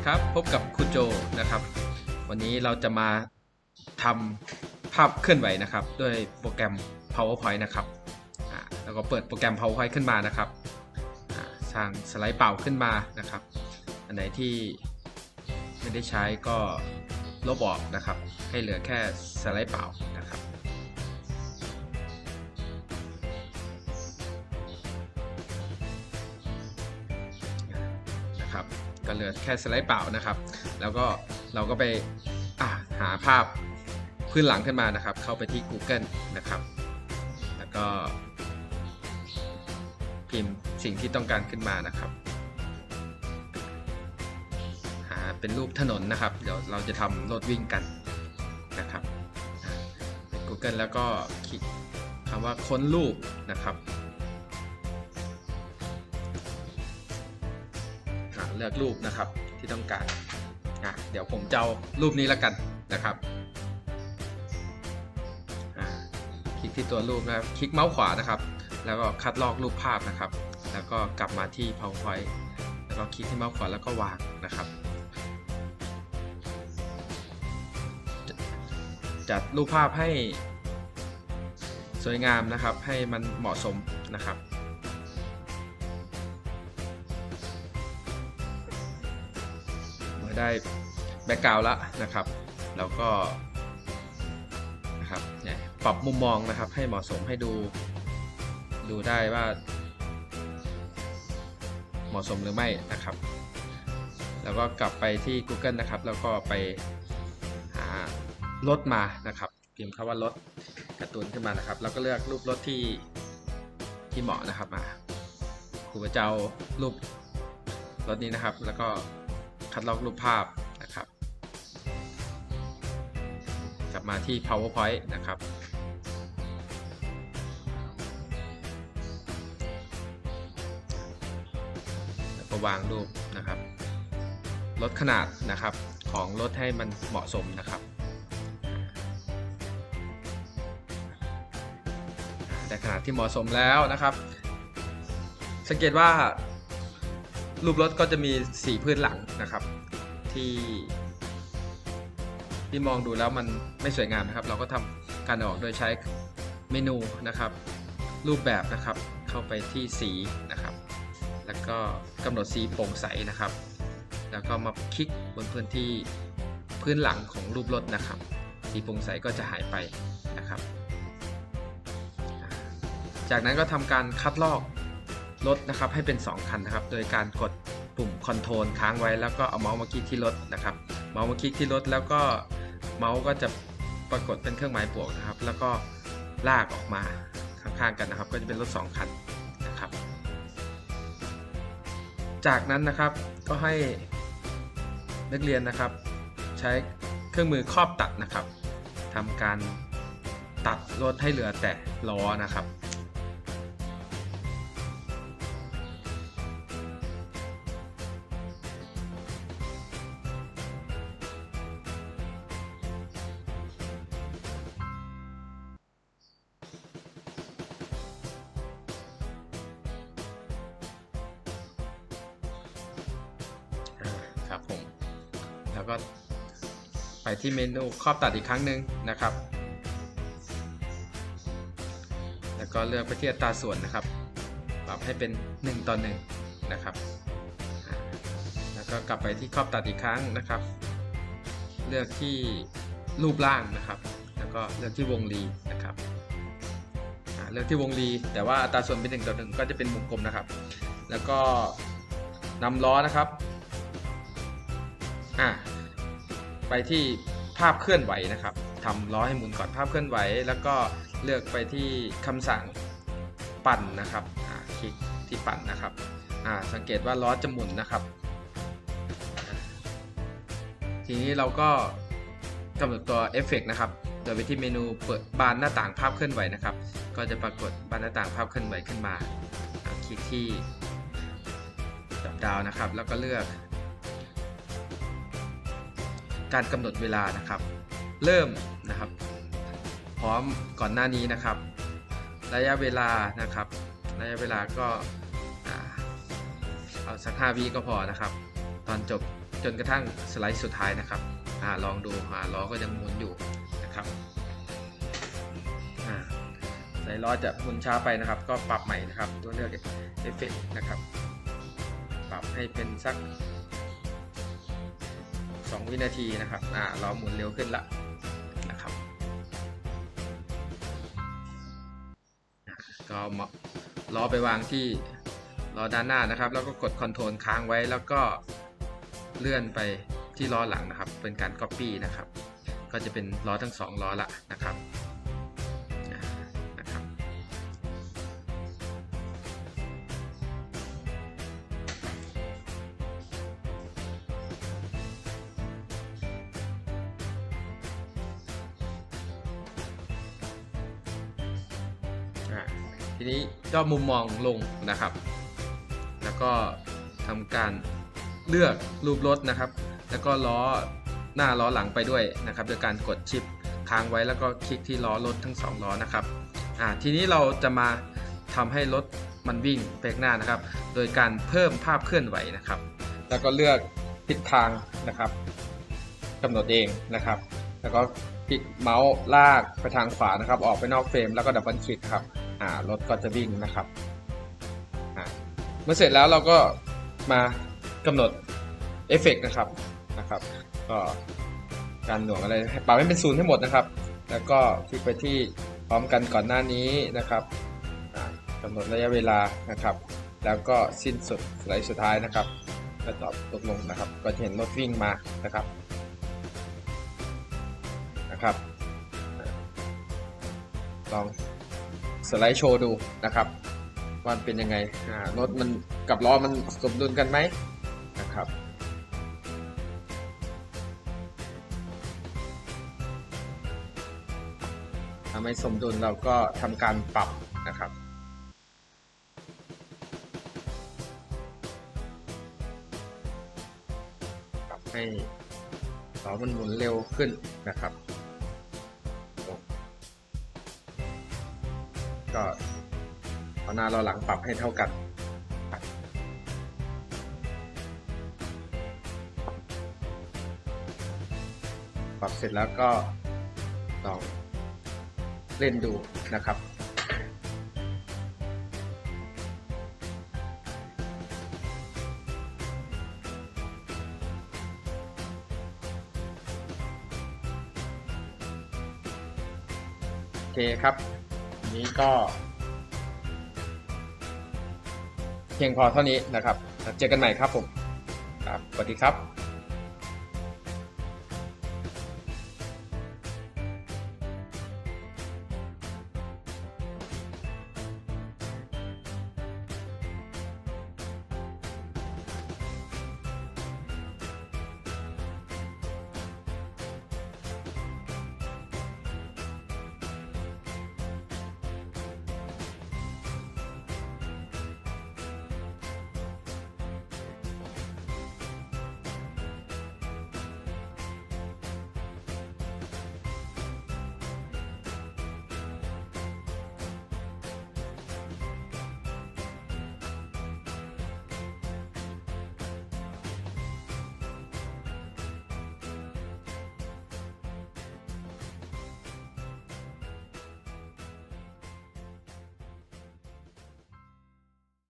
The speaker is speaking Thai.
ดีครับ พบกับคุณโจนะครับ วันนี้เราจะมาทำภาพเคลื่อนไหวนะครับ ด้วยโปรแกรม PowerPoint นะครับแล้วก็เปิดโปรแกรม PowerPoint ขึ้นมานะครับสร้างสไลด์เปล่าขึ้นมานะครับ อันไหนที่ไม่ได้ใช้ก็ลบออกนะครับ ให้เหลือแค่สไลด์เปล่านะครับ ก็เหลือแค่สไลด์เปล่านะครับ แล้วก็เราก็ไปหาภาพพื้นหลังขึ้นมานะครับ เข้าไปที่ Google นะครับ แล้วก็พิมพ์สิ่งที่ต้องการขึ้นมานะครับหาเป็นรูปถนนนะครับ เดี๋ยวเราจะทำรถวิ่งกันนะครับ Google แล้วก็คลิกคำว่าค้นรูปนะครับ เลือกรูปนะครับที่ต้องการอะเดี๋ยวผมจะเอารูปนี้แล้วกันนะครับอะคลิกที่ตัวรูปนะครับคลิกเมาส์ขวานะครับ แล้วก็คัดลอกรูปภาพนะครับ แล้วก็กลับมาที่ PowerPoint แล้วก็คลิกที่เมาส์ขวาแล้วก็วางนะครับ จัดรูปภาพให้สวยงามนะครับ ให้มันเหมาะสมนะครับ ได้แบ็กกราวด์แล้วนะครับ แล้วก็นะครับเนี่ยปรับมุมมองนะครับให้เหมาะสมให้ดูดูได้ว่า เหมาะสมหรือไม่นะครับ แล้วก็กลับไปที่ Google นะครับ แล้วก็ไปหารถมานะครับพิมพ์คำว่ารถการ์ตูนขึ้นมานะครับ แล้วก็เลือกรูปรถที่ที่เหมาะนะครับมาครูก็จะเอารูปรถนี้นะครับ แล้วก็ คัดลอกรูปภาพนะครับ กลับมาที่ PowerPoint นะครับ แล้วก็วางรูปนะครับ ลดขนาดนะครับของรถให้มันเหมาะสมนะครับแต่ขนาดที่เหมาะสมแล้วนะครับ สังเกตว่า รูปรถก็จะมีสีพื้นหลังนะครับ ที่ที่มองดูแล้วมันไม่สวยงามนะครับ เราก็ทำการออกโดยใช้เมนูนะครับ รูปแบบนะครับเข้าไปที่สีนะครับ แล้วก็กำหนดสีโปร่งใสนะครับ แล้วก็มาคลิกบนพื้นที่พื้นหลังของรูปรถนะครับ สีโปร่งใสก็จะหายไปนะครับ จากนั้นก็ทำการคัดลอก รถนะครับให้เป็น 2 คันนะครับ โดยการกดปุ่มคอนโทรลค้างไว้แล้วก็เอาเมาส์มาคลิกที่รถนะครับ เมาส์มาคลิกที่รถแล้วก็เมาส์ก็จะปรากฏเป็นเครื่องหมายบวกนะครับ แล้วก็ลากออกมาข้างๆกันนะครับ ก็จะเป็นรถ 2 คันนะครับ จากนั้นนะครับก็ให้นักเรียนนะครับ ใช้เครื่องมือครอบตัดนะครับทำการตัดรถให้เหลือแต่ล้อนะครับ ก็ไปที่เมนูครอบตัดอีกครั้งหนึ่งนะครับ แล้วก็เลือกไปที่อัตราส่วนนะครับ ปรับให้เป็น 1 ต่อ 1 นะครับ แล้วก็กลับไปที่ครอบตัดอีกครั้งนะครับ เลือกที่รูปร่างนะครับ แล้วก็เลือกที่วงรีนะครับเลือกที่วงรี แต่ว่าอัตราส่วนเป็น1ต่อ1ก็จะเป็นวงกลมนะครับ แล้วก็นำล้อนะครับ อะ ไปที่ภาพเคลื่อนไหวนะครับทำล้อให้หมุนก่อนภาพเคลื่อนไหว แล้วก็เลือกไปที่คำสั่งปั่นนะครับคลิกที่ปั่นนะครับสังเกตว่าล้อจะหมุนนะครับ ทีนี้เราก็กำหนดตัวเอฟเฟกนะครับ โดยไปที่เมนูเปิดบานหน้าต่างภาพเคลื่อนไหวนะครับ ก็จะปรากฏบานหน้าต่างภาพเคลื่อนไหวขึ้นมา คลิกที่ดับดาวนะครับ แล้วก็เลือก การกำหนดเวลานะครับ เริ่มนะครับ พร้อมก่อนหน้านี้นะครับ ระยะเวลานะครับ ระยะเวลาก็เอาสัก5วิก็พอนะครับ ตอนจบจนกระทั่งสไลด์สุดท้ายนะครับอ่าลองดูอ่าล้อก็ยังหมุนอยู่นะครับอ่าสายล้อจะหมุนช้าไปนะครับ ก็ปรับใหม่นะครับ ตัวเลือกเอฟเฟกนะครับ ปรับให้เป็นสัก 2 วินาทีนะครับอ่าล้อหมุนเร็วขึ้นละนะครับก็หมาล้อไปวางที่ล้อด้านหน้านะครับ แล้วก็กดคอนโทรลค้างไว้แล้วก็เลื่อนไปที่ล้อหลังนะครับ เป็นการ Copy นะครับ ก็จะเป็นล้อทั้งสองล้อละนะครับ ทีนี้ก็มุมมองลงนะครับ แล้วก็ทำการเลือกรูปรถนะครับ แล้วก็ล้อหน้าล้อหลังไปด้วยนะครับโดยการกดชิปค้างไว้แล้วก็คลิกที่ล้อรถทั้งสองล้อนะครับอ่าทีนี้เราจะมาทำให้รถมันวิ่งไปข้างหน้านะครับ โดยการเพิ่มภาพเคลื่อนไหวนะครับ แล้วก็เลือกทิศทางนะครับกำหนดเองนะครับ แล้วก็คลิกเมาส์ลากไปทางขวานะครับ ออกไปนอกเฟรมแล้วก็ดับเบิลคลิกครับ อ่ารถก็จะวิ่งนะครับเมื่อเสร็จแล้วเราก็มากำหนดเอฟเฟกนะครับนะครับ ก็การหน่วงอะไรปรับให้เป็นศูนย์ให้หมดนะครับ แล้วก็คลิกไปที่พร้อมกันก่อนหน้านี้นะครับกำหนดระยะเวลานะครับ แล้วก็สิ้นสุดสไลด์สุดท้ายนะครับก็ตอบตกลงนะครับ ก็จะเห็นรถวิ่งมานะครับนะครับลอง สไลด์โชว์ดูนะครับว่าเป็นยังไงรถมันกับล้อมันสมดุลกันไหมนะครับถ้าไม่สมดุลเราก็ทำการปรับนะครับปรับให้ล้อมันหมุนเร็วขึ้นนะครับ ก็เอาหน้าเราหลังปรับให้เท่ากัน ปรับเสร็จแล้วก็ลองเล่นดูนะครับโอเคครับ นี้ก็ เพียงพอเท่านี้นะครับ เจอกันใหม่ครับผม ครับ สวัสดีครับ